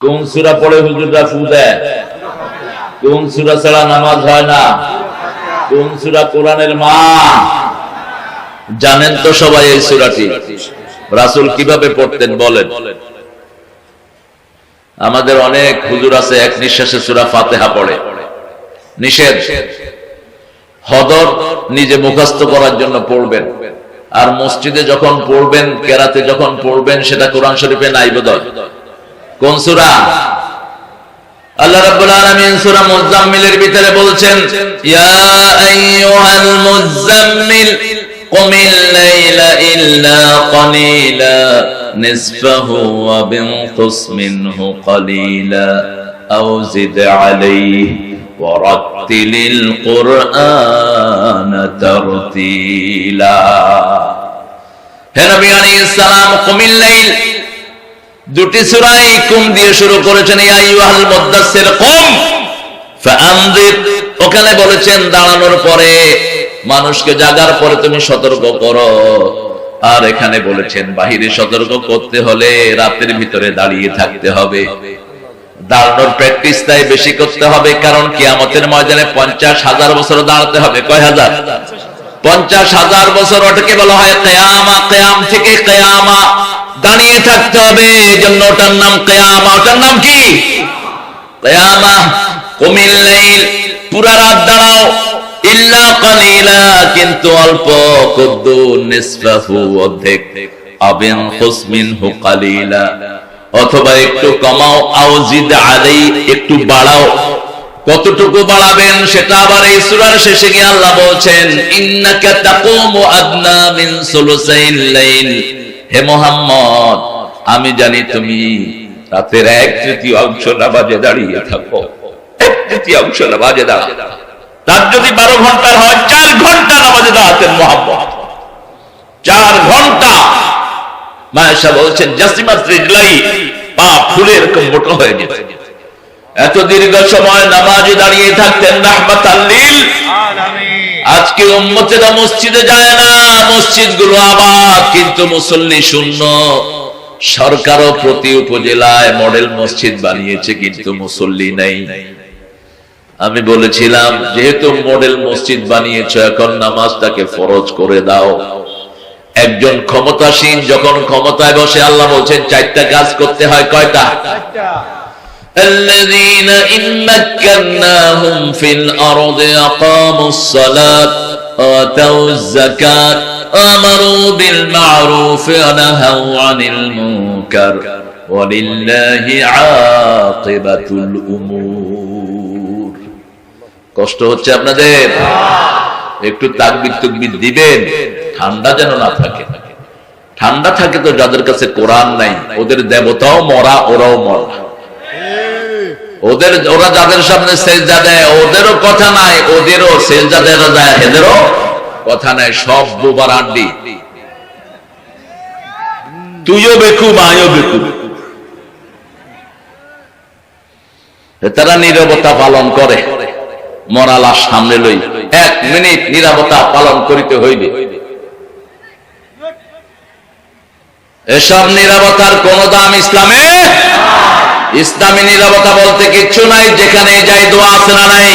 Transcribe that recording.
কোন সুরা পড়ে হুজুররা ফু দেয়? কোন সুরা ছাড়া নামাজ হয় না? কোন সুরা কোরআনের মা? জানেন তো সবাই এই সুরাটি। রাসুল কীভাবে পড়তেন বলেন? আমাদের অনেক হুজুর আছে, এক নিঃশ্বাসে সুরা ফাতেহা পড়ে। নিষেধ। হদর নিজে মুখস্থ করার জন্য পড়বেন। আর মসজিদে যখন পড়বেন, কেরাতে যখন পড়বেন, সেটা কোরআন শরীফে নাই বোধহয়। কোন সূরা আল্লাহ রাব্বুল আলামিন সূরা মুজাম্মিলের ভিতরে বলছেন ইয়া আইয়ুহাল মুজাম্মিল কুমিল লাইলা ইল্লা কালিলা নিসফাহু ওয়া বিনকুস মিনহু কালিলা আও জিদ আলাইহি ورتل القرآن ترتيلا হে নবী আলাইহিস সালাম কুমিল লাইল দুটি সূরাই কুম দিয়ে শুরু করেছেন ওখানে বলেছেন, দাঁড়ানোর পরে মানুষকে জাগার পরে তুমি সতর্ক করো। আর এখানে বলেছেন, বাহিরে সতর্ক করতে হলে রাতের ভিতরে দাঁড়িয়ে থাকতে হবে। দাঁড়ানোর প্র্যাকটিস তাই বেশি করতে হবে, কারণ কিয়ামতের ময়দানে পঞ্চাশ হাজার বছর দাঁড়াতে হবে। কয় হাজার? পঞ্চাশ হাজার বছর, ওটাকে বলা হয় কেয়ামা। কেয়াম থেকে কেয়ামা। দাঁড়িয়ে থাকতে হবে। এই জন্য ওটার নাম কেয়ামা। ওটার নাম কি? কেয়ামা। কমিল লাইল। পুরা রাত দাঁড়াও। ইল্লা কালিলা, কিন্তু অল্প নিসফাহু অর্ধেক। আবিন হুসমিনহু কালিলা। অথবা একটু কমাও। আউজিদ আলাই, একটু বাড়াও। কতটুকু বাড়াবেন সেটা আবার এই সূরার শেষে গিয়ে আল্লাহ বলছেন, ইন্নাকা তাকুমু আদনা মিন সুলুসাইল লাইল। হে মোহাম্মদ আমি জানি তুমি রাতের এক তৃতীয় অংশ নামাজে দাঁড়িয়ে থাকো। এক তৃতীয় অংশ নামাজে তার যদি বারো ঘণ্টার হয় চার ঘণ্টা নামাজে দাঁড়াতেন মোহাম্মদ। চার ঘণ্টা। মায়েশা বলছেন রিজলাই পা ফুলে এরকম মোটো হয়ে গেছে। এত দীর্ঘ সময় নামাজে দাঁড়িয়ে থাকতেন রাহমাতাল্লিল আজকে উম্মতেরা মসজিদে যায় না। মসজিদ গুলো আবার কিন্তু মুসল্লি শূন্য সরকারও প্রতি উপজেলায় মডেল মসজিদ বানিয়েছে কিন্তু মুসল্লি নেই আমি বলেছিলাম যেহেতু মডেল মসজিদ বানিয়েছ এখন নামাজটাকে ফরজ করে দাও একজন ক্ষমতাসীন যখন ক্ষমতায় বসে আল্লাহ বলছেন চারটা কাজ করতে হয় কয়টা الذين إن مكناهم في الأرض أقاموا الصلاة وآتوا الزكاة وأمروا بالمعروف ونهوا عن المنكر ولله عاقبة الأمور কষ্ট হচ্ছে আপনাদের একটু তাকবির তুকবির দিবেন ঠান্ডা যেন না থাকে ঠান্ডা থাকে তো যাদের কাছে কোরআন নাই ওদের দেবতাও মরা ওরাও মরা ওদের, ওরা যাদের সামনে সেজদা দেয়, ওদেরও কথা নাই, ওদেরও সেজদা দেওয়া যায়, এদেরও কথা নাই, সব বোবার আড্ডি তুইও বেকু মায়ও বেকু। তারা নিরবতা পালন করে, মরালা সামনে লই। এক মিনিট নিরাপত্তা পালন করিতে হইবে। এসব নিরাপত্তার কোন দাম ইসলামে ইসলামী নিরাপত্তা বলতে কিচ্ছু নাই যেখানে যাই দোয়া আছে না নাই।